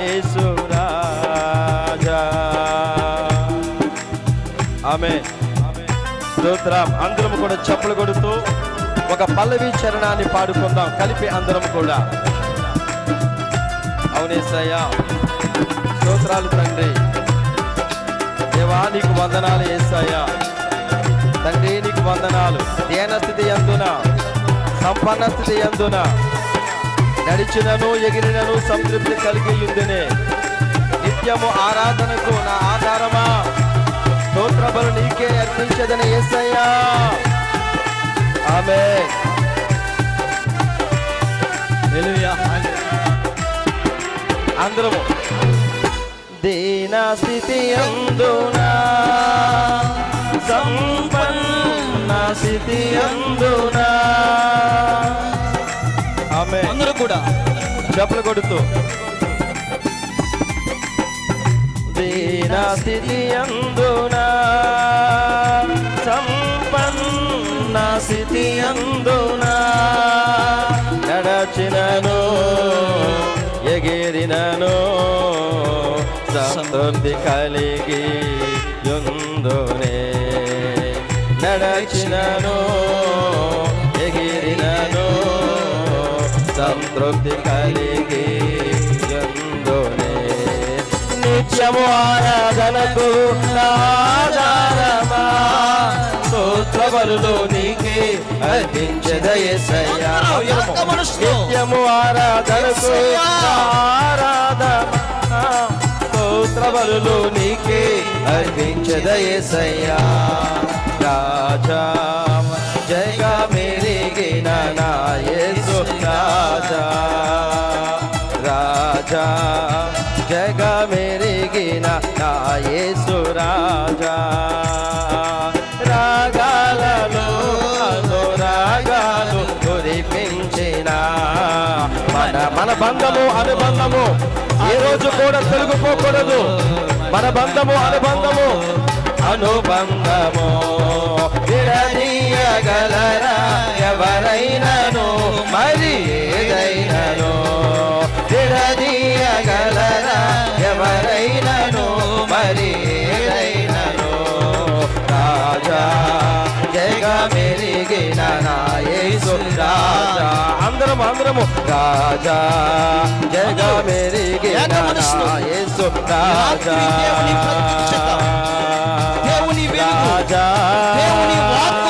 యేసు ఆమె స్తోత్రం. అందరం కూడా చెప్పులు కొడుతూ ఒక పల్లవి చరణాన్ని పాడుకుందాం. కలిపి అందరం కూడా. అవునేసయ్య స్తోత్రాలు తండ్రి. దేవా నీకు వందనాలు ఏసయ్యా. తండ్రి నీకు వందనాలు. ధ్యాన స్థితి ఎందున సంపన్న స్థితి అందున నడిచినను ఎగిరినను సంతృప్తి కలిగి ఉందినే నిత్యము ఆరాధనకు నా ఆధారమా? స్తోత్రబలు నీకే అర్పించదని ఏసయ్యా. ఆమె. అందరము. దీన స్థితి అందునా సంపన్న స్థితి అందునా అందరూ కూడా. చెప్పులు కొడుతూ. దీన స్థితి అందునా సంపన్న స్థితి అందునా నడచినను ఎగిరినను సంతృప్తి కలిగి యుందునే నడచినను సంతృప్తి కలిగి ఎందునే నిత్యము ఆరాధనకు ఆధారమా స్తోత్రములు నీకే అర్పించదయసయ్యా నిత్యము ఆరాధనకు ఆరాధమా స్తోత్రములు నీకే అర్పించదయసయ్యా రాజా జయగా మేరే గినా నాయన నా యేసు రాజా. రాగాలలో అనురాగాలు కురిపించిన. మన మన బంధము అనుబంధము ఏ రోజు కూడా తొలగిపోకూడదు. మన బంధము అనుబంధము అనుబంధము. విడదీయగలరా ఎవరైనను మరి? రాజా అందరము అందరము. రాజా జగ నా యేసు రాజా. దేవుని రాజా దేవుని వాక్కు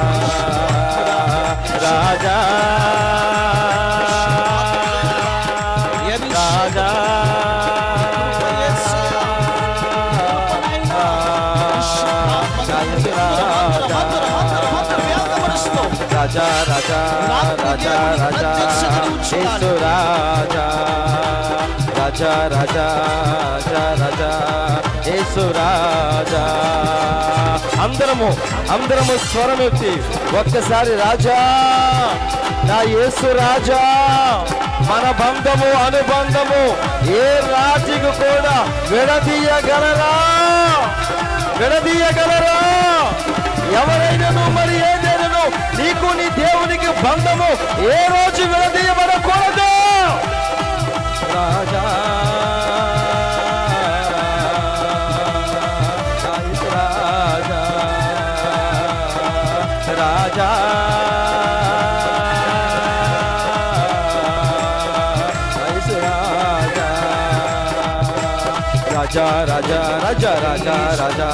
రాజా రాజా రాజా రాజా యేసు రాజా రాజా రాజా రాజా రాజా యేసు రాజా అందరము అందరము స్వరమెత్తి ఒక్కసారి రాజా నా యేసు రాజా మన బంధము అనుబంధము ఏ రాజుకు కూడా విడదీయగలరా? విడదీయగలరా? బంధము ఏ రోజు విడదీయబడకూడదు రాజా. రాజా రాజా రాజా రాజా రాజా రాజా.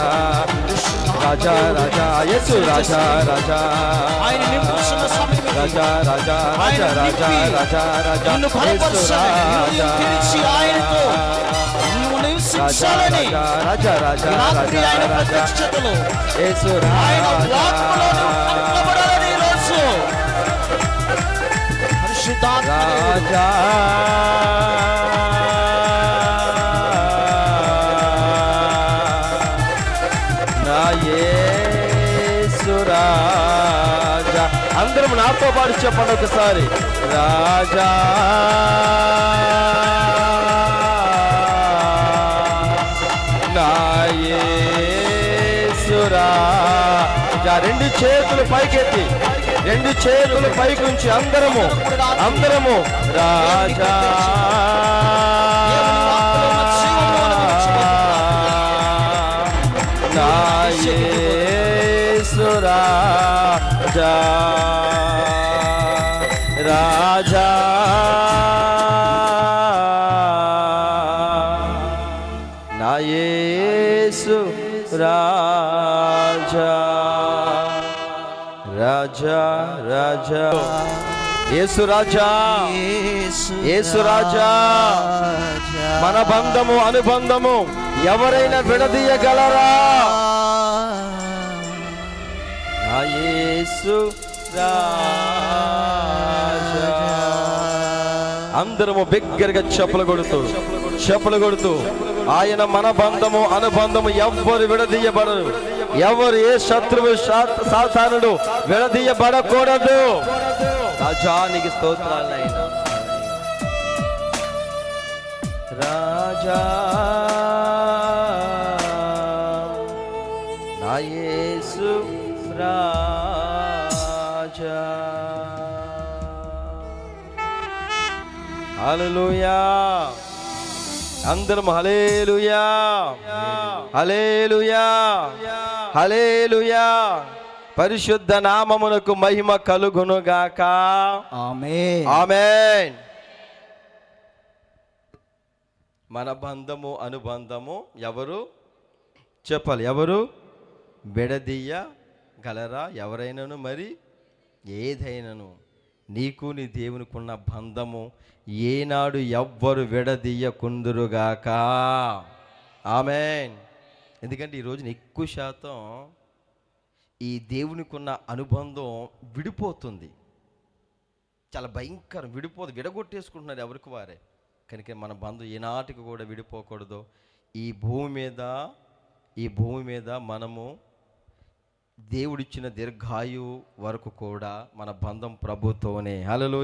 రాజా రాజా రాజా యేసు రాజా రాజా ఆయన నింపుతున్న సమయం ఇది. రాజా రాజా ఆయన రాజా రాజా నింపి రాజా రాజా నిన్ను బలపరచాలని, హృదయం తెరిచి ఆయనతో నువ్వు నివసించాలని రాజా రాజా ఈ రాత్రి ఆయన రాజా రాజా ప్రత్యక్షతలో యేసు ఆయన వాక్కులో నువ్వు రాజా కట్టబడాలని ఈరోజు పరిశుద్ధాత్మ దేవుడు రాజా అందరం నాతో పాటు చెప్పండి ఒకసారి. రాజా. నాయసురా రెండు చేతులు పైకెత్తి రెండు చేతులు పైకుంచి అందరము అందరము రాజా. రాజా రాజా. నాయసు రాజా రాజా రాజా. యేసు రాజా యేసు రాజా. మన బంధము అనుబంధము ఎవరైనా విడదీయగలరా? యేసు అందరము బిగ్గరగా చెప్పులు కొడుతూ చెప్పులు కొడుతూ ఆయన మన బంధము అనుబంధము ఎవ్వరు విడదీయబడరు. ఎవరు ఏ శత్రువు సాధారణుడు విడదీయబడకూడదు. రాజానికి స్తోత్రాలు రాజా. హల్లెలూయా అందరం హలేలుయా హలేలుయా హలేలుయా పరిశుద్ధ నామమునకు మహిమ కలుగునుగాక ఆమేన్ ఆమేన్ మన బంధము అనుబంధము ఎవరు చెప్పాలి ఎవరు విడదీయ గలరా ఎవరైనాను మరి ఏదైనాను నీకు నీ దేవునికున్న బంధము ఏనాడు ఎవ్వరు విడదీయకుందురుగాక. ఆమెన్. ఎందుకంటే ఈ రోజున ఎక్కువ శాతం ఈ దేవునికున్న అనుబంధం విడిపోతుంది. చాలా భయంకరం విడిపోదు. విడగొట్టేసుకుంటున్నారు ఎవరికి వారే. కనుక మన బంధు ఏనాటికి కూడా విడిపోకూడదు. ఈ భూమి మీద ఈ భూమి మీద మనము దేవుడిచ్చిన దీర్ఘాయు వరకు కూడా మన బంధం ప్రభుతోనే. హలో